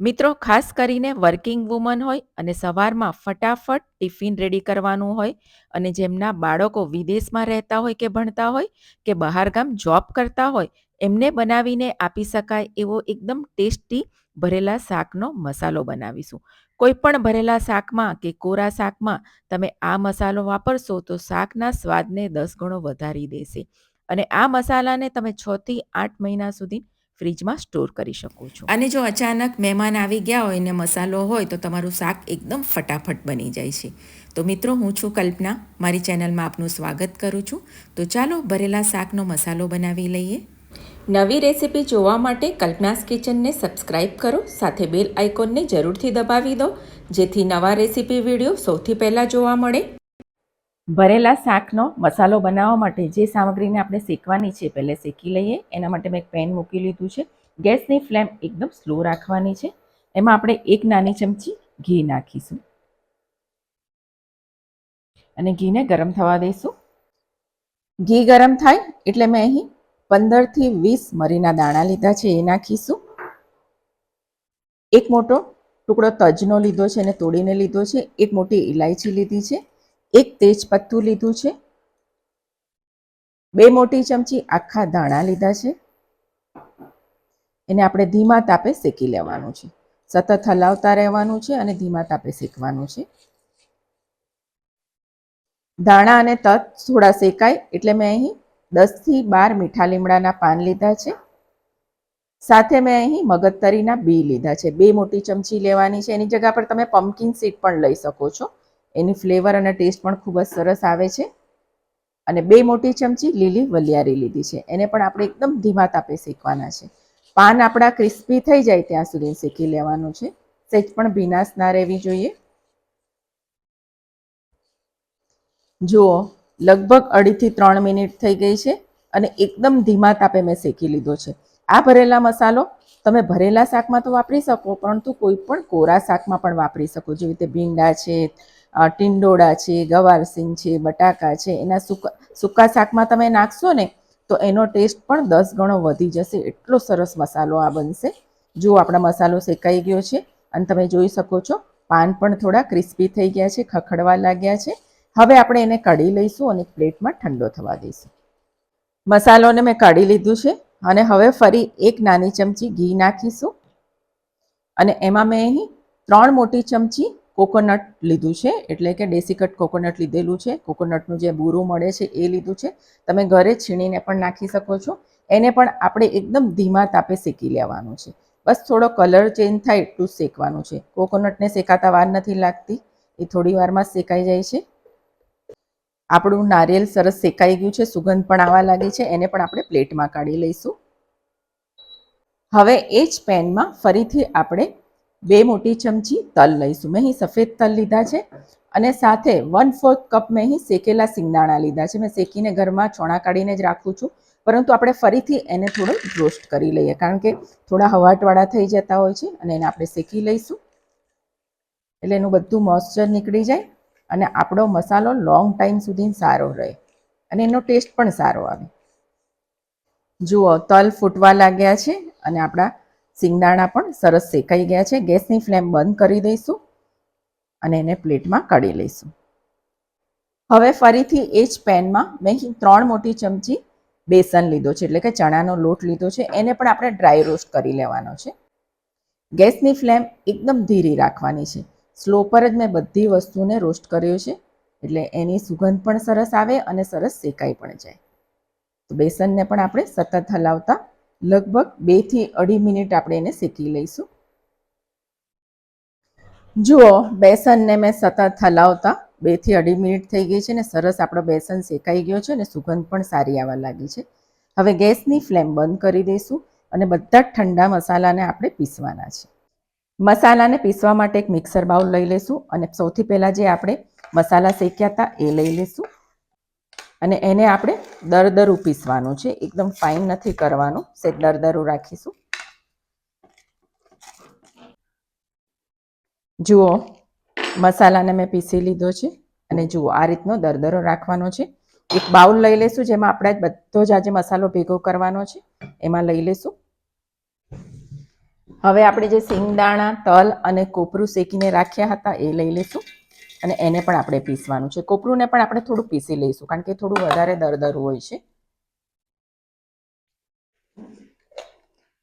મિત્રો, ખાસ કરીને વર્કિંગ વુમન હોય અને સવારમાં ફટાફટ ટિફિન રેડી કરવાનું હોય અને જેમના બાળકો વિદેશમાં રહેતા હોય કે ભણતા હોય કે બહારગામ જોબ કરતા હોય, એમને બનાવીને આપી શકાય એવો એકદમ ટેસ્ટી ભરેલા શાકનો મસાલો બનાવીશું. કોઈ પણ ભરેલા શાકમાં કે કોરા શાકમાં તમે આ મસાલો વાપરશો તો શાકના સ્વાદને દસ ગણો વધારી દેશે. અને આ મસાલાને તમે છથી આઠ મહિના સુધી ફ્રીજમાં સ્ટોર કરી શકો છો. અને જો અચાનક મહેમાન આવી ગયા હોય ને મસાલો હોય તો તમારું શાક એકદમ ફટાફટ બની જાય છે. તો મિત્રો, હું છું કલ્પના. મારી ચેનલમાં આપનું સ્વાગત કરું છું. તો ચાલો ભરેલા શાકનો મસાલો બનાવી લઈએ. નવી રેસીપી જોવા માટે કલ્પનાસ કિચનને સબસ્ક્રાઇબ કરો. સાથે બેલ આઇકોનને જરૂરથી દબાવી દો. જેથી નવા રેસીપી વીડિયો સૌથી પહેલાં જોવા મળે. ભરેલા શાકનો મસાલો બનાવવા માટે જે સામગ્રીને આપણે શેકવાની છે, પહેલે શેકી લઈએ. એના માટે મેં એક પેન મૂકી લીધું છે. ગેસની ફ્લેમ એકદમ સ્લો રાખવાની છે. એમાં આપણે એક નાની ચમચી ઘી નાખીશું. અને ઘીને ગરમ થવા દઈશું. ઘી ગરમ થાય એટલે મેં અહીં પંદરથી વીસ મરીના દાણા લીધા છે, એ નાખીશું. એક મોટો ટુકડો તજનો લીધો છે અને તોડીને લીધો છે. એક મોટી ઇલાયચી લીધી છે. એક તેજપત્તું લીધું છે. બે મોટી ચમચી આખા ધાણા લીધા છે. એને આપણે ધીમા તાપે શેકી લેવાનું છે. સતત હલાવતા રહેવાનું છે અને ધીમા તાપે શેકવાનું છે. ધાણા અને તત થોડા શેકાય એટલે મેં અહીં દસથી બાર મીઠા લીમડાના પાન લીધા છે. સાથે મેં અહીં મગજતરીના બી લીધા છે. બે મોટી ચમચી લેવાની છે. એની જગ્યા પર તમે પમ્પકિન સીડ પણ લઈ શકો છો. એની ફ્લેવર અને ટેસ્ટ પણ ખૂબ જ સરસ આવે છે. અને બે મોટી ચમચી લીલી વલિયારી લીધી છે. એને પણ આપણે એકદમ ધીમા તાપે શેકવાના છે. પાન આપણા ક્રિસ્પી થઈ જાય ત્યાં સુધી શેકી લેવાનું છે. સહેજ પણ ભીનાશ ના રહેવી જોઈએ. જુઓ, લગભગ અઢીથી ત્રણ મિનિટ થઈ ગઈ છે અને એકદમ ધીમા તાપે મેં શેકી લીધો છે. આ ભરેલા મસાલો તમે ભરેલા શાકમાં તો વાપરી શકો, પરંતુ કોઈ પણ કોરા શાકમાં પણ વાપરી શકો. જેવી રીતે ભીંડા છે ટીંડોળા છે ગવારસીન છે, બટાકા છે, એના સૂકા સૂકા શાકમાં તમે નાખશો ને, તો એનો ટેસ્ટ પણ દસ ગણો વધી જશે. એટલો સરસ મસાલો આ બનશે. જો આપણા મસાલો શેકાઈ ગયો છે અને તમે જોઈ શકો છો, પાન પણ થોડા ક્રિસ્પી થઈ ગયા છે, ખખડવા લાગ્યા છે. હવે આપણે એને કાઢી લઈશું અને પ્લેટમાં ઠંડો થવા દઈશું. મસાલોને મેં કાઢી લીધું છે અને હવે ફરી એક નાની ચમચી ઘી નાખીશું. અને એમાં મેં અહીં ત્રણ મોટી ચમચી કોકોનટ લીધું છે, એટલે કે ડેસીકટ કોકોનટ લીધેલું છે. કોકોનટનું જે બૂરું મળે છે એ લીધું છે. તમે ઘરે છીણીને પણ નાખી શકો છો. એને પણ આપણે એકદમ ધીમા તાપે શેકી લેવાનું છે. બસ થોડો કલર ચેન્જ થાય એટલું શેકવાનું છે. કોકોનટને શેકાતા વાર નથી લાગતી. એ થોડી વારમાં શેકાઈ જાય છે. આપણું નારિયેલ સરસ શેકાઈ ગયું છે. સુગંધ પણ આવવા લાગી છે. એને પણ આપણે પ્લેટમાં કાઢી લઈશું. હવે એ જ પેનમાં ફરીથી આપણે બે મોટી ચમચી તલ લઈશું. મેં અહીં સફેદ તલ લીધા છે અને સાથે વન ફોર્થ કપ મેં અહીં શેકેલા સિંગદાણા લીધા છે. મેં શેકીને ઘરમાં ચોણા કાઢીને જ રાખું છું. પરંતુ આપણે ફરીથી એને થોડું રોસ્ટ કરી લઈએ, કારણ કે થોડા હવાટવાળા થઈ જતા હોય છે અને એને આપણે શેકી લઈશું. એટલે એનું બધું મોઇશ્ચર નીકળી જાય અને આપણો મસાલો લોંગ ટાઈમ સુધી સારો રહે અને એનો ટેસ્ટ પણ સારો આવે. જુઓ, તલ ફૂટવા લાગ્યા છે અને આપણા સિંગદાણા પણ સરસ શેકાઈ ગયા છે. ગેસની ફ્લેમ બંધ કરી દઈશું અને એને પ્લેટમાં કાઢી લઈશું. હવે ફરીથી એ જ પેનમાં મેં ત્રણ મોટી ચમચી બેસન લીધો છે, એટલે કે ચણાનો લોટ લીધો છે. એને પણ આપણે ડ્રાય રોસ્ટ કરી લેવાનો છે. ગેસની ફ્લેમ એકદમ ધીરી રાખવાની છે. સ્લો પર જ મેં બધી વસ્તુને રોસ્ટ કર્યો છે, એટલે એની સુગંધ પણ સરસ આવે અને સરસ શેકાઈ પણ જાય. તો બેસનને પણ આપણે સતત હલાવતા લગભગ બેથી અઢી મિનિટ આપણે એને શેકી લઈશું. જુઓ, બેસનને મેં સતત હલાવતા બેથી અઢી મિનિટ થઈ ગઈ છે ને સરસ આપણો બેસન શેકાઈ ગયો છે અને સુગંધ પણ સારી આવવા લાગી છે. હવે ગેસની ફ્લેમ બંધ કરી દઈશું અને બધા જ ઠંડા મસાલાને આપણે પીસવાના છે. મસાલાને પીસવા માટે એક મિક્સર બાઉલ લઈ લઈશું અને સૌથી પહેલાં જે આપણે મસાલા શેક્યા હતા એ લઈ લઈશું. અને એને આપણે દરદરું પીસવાનું છે. એકદમ ફાઇન નથી કરવાનું. સેજ દરદરું રાખીશું. જુઓ, મસાલાને મેં પીસી લીધો છે અને જુઓ, આ રીતનો દરદરો રાખવાનો છે. એક બાઉલ લઈ લેશું જેમાં આપણે બધો જ આજે મસાલો ભેગો કરવાનો છે. એમાં લઈ લેશું. હવે આપણે જે સિંગદાણા તલ અને કોપરું શેકીને રાખ્યા હતા એ લઈ લઈશું અને એને પણ આપણે પીસવાનું છે. કોપરુંને પણ આપણે થોડું પીસી લઈશું, કારણ કે થોડું વધારે દરદરું હોય છે.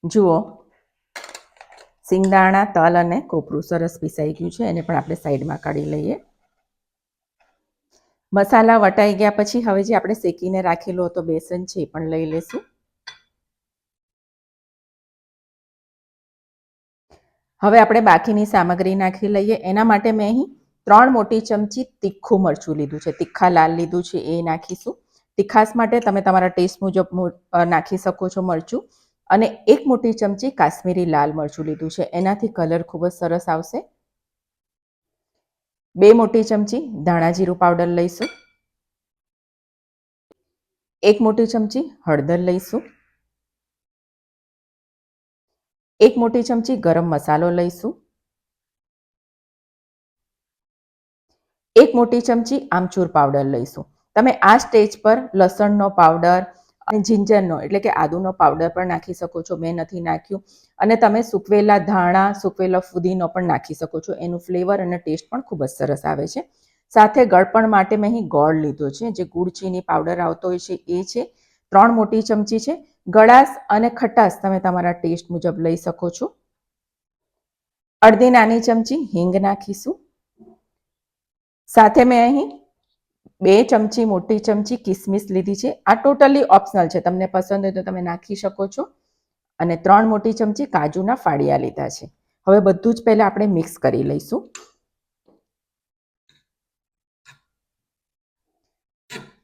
જુઓ, સિંગદાણા, તલ અને કોપરું સરસ પીસાઈ ગયું છે. એને પણ આપણે સાઈડમાં કાઢી લઈએ. મસાલા વટાઈ ગયા પછી હવે જે આપણે શેકીને રાખેલો હતો બેસન છે એ પણ લઈ લેશું. હવે આપણે બાકીની સામગ્રી નાખી લઈએ. એના માટે મેં અહીં ત્રણ મોટી ચમચી તીખું મરચું લીધું છે. તીખા લાલ લીધું છે, એ નાખીશું. તીખાસ માટે તમે તમારા ટેસ્ટ મુજબ નાખી શકો છો મરચું. અને એક મોટી ચમચી કાશ્મીરી લાલ મરચું લીધું છે. એનાથી કલર ખૂબ જ સરસ આવશે. બે મોટી ચમચી ધાણા જીરું પાવડર લઈશું. એક મોટી ચમચી હળદર લઈશું. એક મોટી ચમચી ગરમ મસાલો લઈશું. એક મોટી ચમચી આમચૂર પાવડર લઈશું. તમે આ સ્ટેજ પર લસણનો પાવડર અને જિંજરનો એટલે કે આદુનો પાવડર પણ નાખી શકો છો. મેં નથી નાખ્યું. અને તમે સૂકવેલા ધાણા, સૂકવેલો ફુદીનો પણ નાખી શકો છો. એનું ફ્લેવર અને ટેસ્ટ પણ ખૂબ જ સરસ આવે છે. સાથે ગળપણ માટે મેં અહીં ગોળ લીધો છે. જે ગુડ ચીની પાવડર આવતો હોય છે, એ છે. ત્રણ મોટી ચમચી છે. ગળાશ અને ખટાશ તમે તમારા ટેસ્ટ મુજબ લઈ શકો છો. અડધી નાની ચમચી હિંગ નાખીશું. સાથે મેં અહીં બે ચમચી, મોટી ચમચી કિસમિસ લીધી છે. આ ટોટલી ઓપ્શનલ છે. તમને પસંદ હોય તો તમે નાખી શકો છો. અને ત્રણ મોટી ચમચી કાજુના ફાળિયા લીધા છે. હવે બધું જ પહેલાં આપણે મિક્સ કરી લઈશું.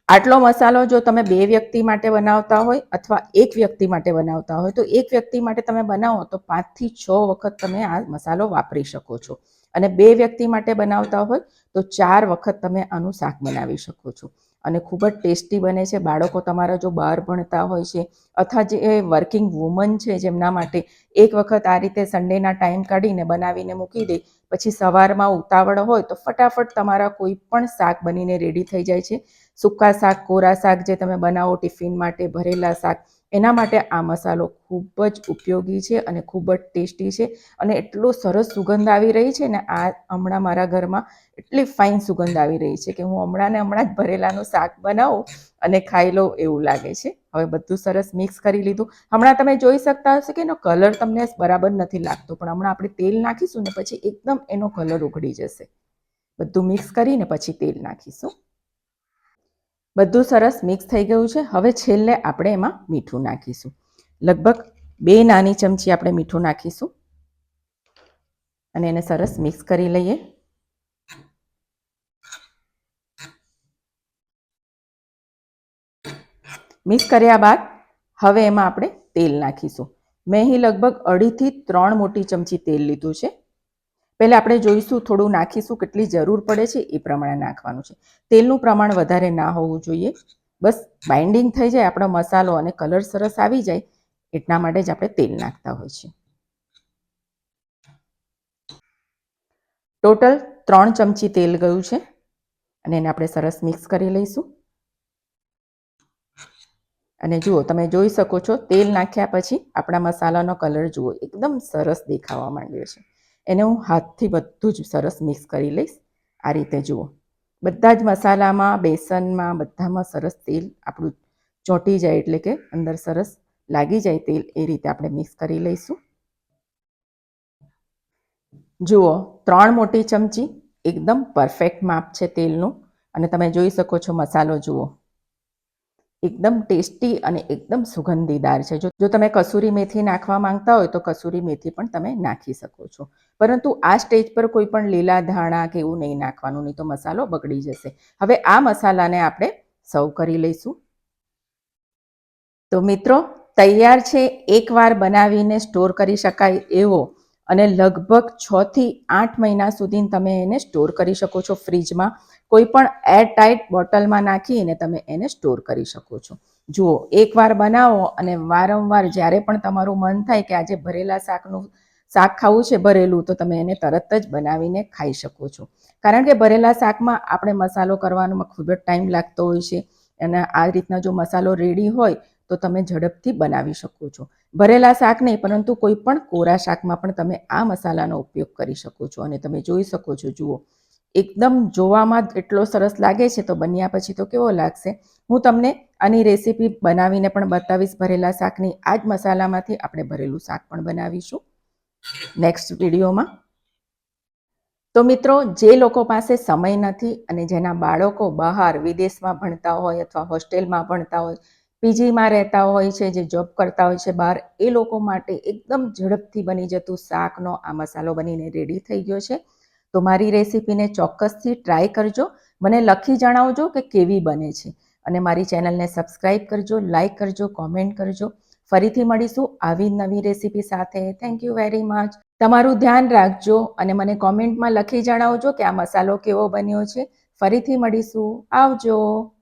આટલો મસાલો જો તમે બે વ્યક્તિ માટે બનાવતા હોય અથવા એક વ્યક્તિ માટે બનાવતા હોય, તો એક વ્યક્તિ માટે તમે બનાવો તો પાંચથી છ વખત તમે આ મસાલો વાપરી શકો છો. અને બે વ્યક્તિ માટે બનાવતા હોય તો ચાર વખત તમે આનું શાક બનાવી શકો છો. અને ખૂબ જ ટેસ્ટી બને છે. બાળકો તમારા જો બહાર ભણતા હોય છે અથવા જે વર્કિંગ વુમન છે જેમના માટે એક વખત આ રીતે સન્ડેના ટાઈમ કાઢીને બનાવીને મૂકી દે, પછી સવારમાં ઉતાવળ હોય તો ફટાફટ તમારા કોઈ પણ શાક બનીને રેડી થઈ જાય છે. સૂકા શાક, કોરા શાક જે તમે બનાવો ટિફિન માટે ભરેલા શાક એના માટે આ મસાલો ખૂબ જ ઉપયોગી છે અને ખૂબ જ ટેસ્ટી છે અને એટલો સરસ સુગંધ આવી રહી છે ને આ હમણાં મારા ઘરમાં એટલી ફાઇન સુગંધ આવી રહી છે કે હું હમણાં ને હમણાં જ ભરેલાનું શાક બનાવું અને ખાઈ લઉં એવું લાગે છે. હવે બધું સરસ મિક્સ કરી લીધું. હમણાં તમે જોઈ શકતા હશો કે એનો કલર તમને બરાબર નથી લાગતો, પણ હમણાં આપણે તેલ નાખીશું ને પછી એકદમ એનો કલર ઉઘડી જશે. બધું મિક્સ કરીને પછી તેલ નાખીશું. બધું સરસ મિક્સ થઈ ગયું છે. હવે છેલ્લે આપણે એમાં મીઠું નાખીશું. લગભગ બે નાની ચમચી આપણે મીઠું નાખીશું. અને એને સરસ મિક્સ કરી લઈએ. મિક્સ કર્યા બાદ હવે એમાં આપણે તેલ નાખીશું. મેં અહીં લગભગ અઢીથી ત્રણ મોટી ચમચી તેલ લીધું છે. પહેલાં આપણે જોઈશું, થોડું નાખીશું કેટલી જરૂર પડે છે, એ પ્રમાણે નાખવાનું છે. તેલનું પ્રમાણ વધારે ના હોવું જોઈએ. બસ બાઇન્ડિંગ થઈ જાય, આપણો મસાલો અને કલર સરસ આવી જાય, એટલા માટે જ આપણે તેલ નાખતા હોય છે. ટોટલ ત્રણ ચમચી તેલ ગયું છે, અને એને આપણે સરસ મિક્સ કરી લઈશું. અને જુઓ, તમે જોઈ શકો છો, તેલ નાખ્યા પછી આપણા મસાલાનો કલર જુઓ, એકદમ સરસ દેખાવા માંડ્યો છે. એને હું હાથથી બધું જ સરસ મિક્સ કરી લઈશ. આ રીતે જુઓ. બધા જ મસાલામાં, બેસનમાં, બધામાં સરસ તેલ આપણું ચોંટી જાય એટલે કે અંદર સરસ લાગી જાય તેલ, એ રીતે આપણે મિક્સ કરી લઈશું. જુઓ, ત્રણ મોટી ચમચી, એકદમ પરફેક્ટ માપ છે તેલનું. અને તમે જોઈ શકો છો મસાલો, જુઓ. એકદમ ટેસ્ટી અને એકદમ સુગંધીદાર છે. જો જો તમે કસૂરી મેથી નાખવા માંગતા હોય તો કસૂરી મેથી પણ તમે નાખી શકો છો. પરંતુ આ સ્ટેજ પર કોઈ પણ લીલા ધાણા કે એવું નહીં નાખવાનું, નહીં તો મસાલો બગડી જશે. હવે આ મસાલાને આપણે સર્વ કરી લઈશું. તો મિત્રો, તૈયાર છે. એકવાર બનાવીને સ્ટોર કરી શકાય એવો અને લગભગ છ થી આઠ મહિના સુધી તમે એને સ્ટોર કરી શકો છો ફ્રીજમાં. કોઈ પણ એર ટાઈટ બોટલમાં નાખીને તમે એને સ્ટોર કરી શકો છો. જુઓ, એકવાર બનાવો અને વારંવાર જ્યારે પણ તમારું મન થાય કે આજે ભરેલા શાકનું શાક ખાવું છે ભરેલું, તો તમે એને તરત જ બનાવીને ખાઈ શકો છો. કારણ કે ભરેલા શાકમાં આપણે મસાલો કરવાનો ખૂબ જ ટાઈમ લાગતો હોય છે. અને આ રીતના જો મસાલો રેડી હોય તો તમે ઝડપથી બનાવી શકો છો. ભરેલા શાક નહીં, પરંતુ કોઈ પણ કોરા શાકમાં પણ તમે આ મસાલાનો ઉપયોગ કરી શકો છો અને તમે જોઈ શકો છો, જુઓ. એકદમ જોવામાં એટલો સરસ લાગે છે તો બન્યા પછી તો કેવો લાગશે? હું તમને આની રેસીપી બનાવીને પણ બતાવીશ ભરેલા શાકની. આ જ મસાલામાંથી આપણે ભરેલું શાક પણ બનાવીશું. નેક્સ્ટ વિડીયોમાં. તો મિત્રો, જે લોકો પાસે સમય નથી અને જેના બાળકો બહાર વિદેશમાં ભણતા હોય અથવા હોસ્ટેલમાં ભણતા હોય પીજીમાં રહેતા હોય છે, જે જોબ કરતા હોય છે બહાર, એ લોકો માટે એકદમ ઝડપથી બની જતું શાકનો આ મસાલો બનીને રેડી થઈ ગયો છે. તો મારી રેસીપીને ચોક્કસથી ટ્રાય કરજો. મને લખી જણાવજો કે કેવી બને છે. અને મારી ચેનલને સબસ્ક્રાઈબ કરજો લાઈક કરજો કોમેન્ટ કરજો. ફરીથી મળીશું આવી નવી રેસીપી સાથે. થેન્ક યુ વેરી મચ તમારું ધ્યાન રાખજો અને મને કોમેન્ટમાં લખી જણાવજો કે આ મસાલો કેવો બન્યો છે. ફરીથી મળીશું. આવજો.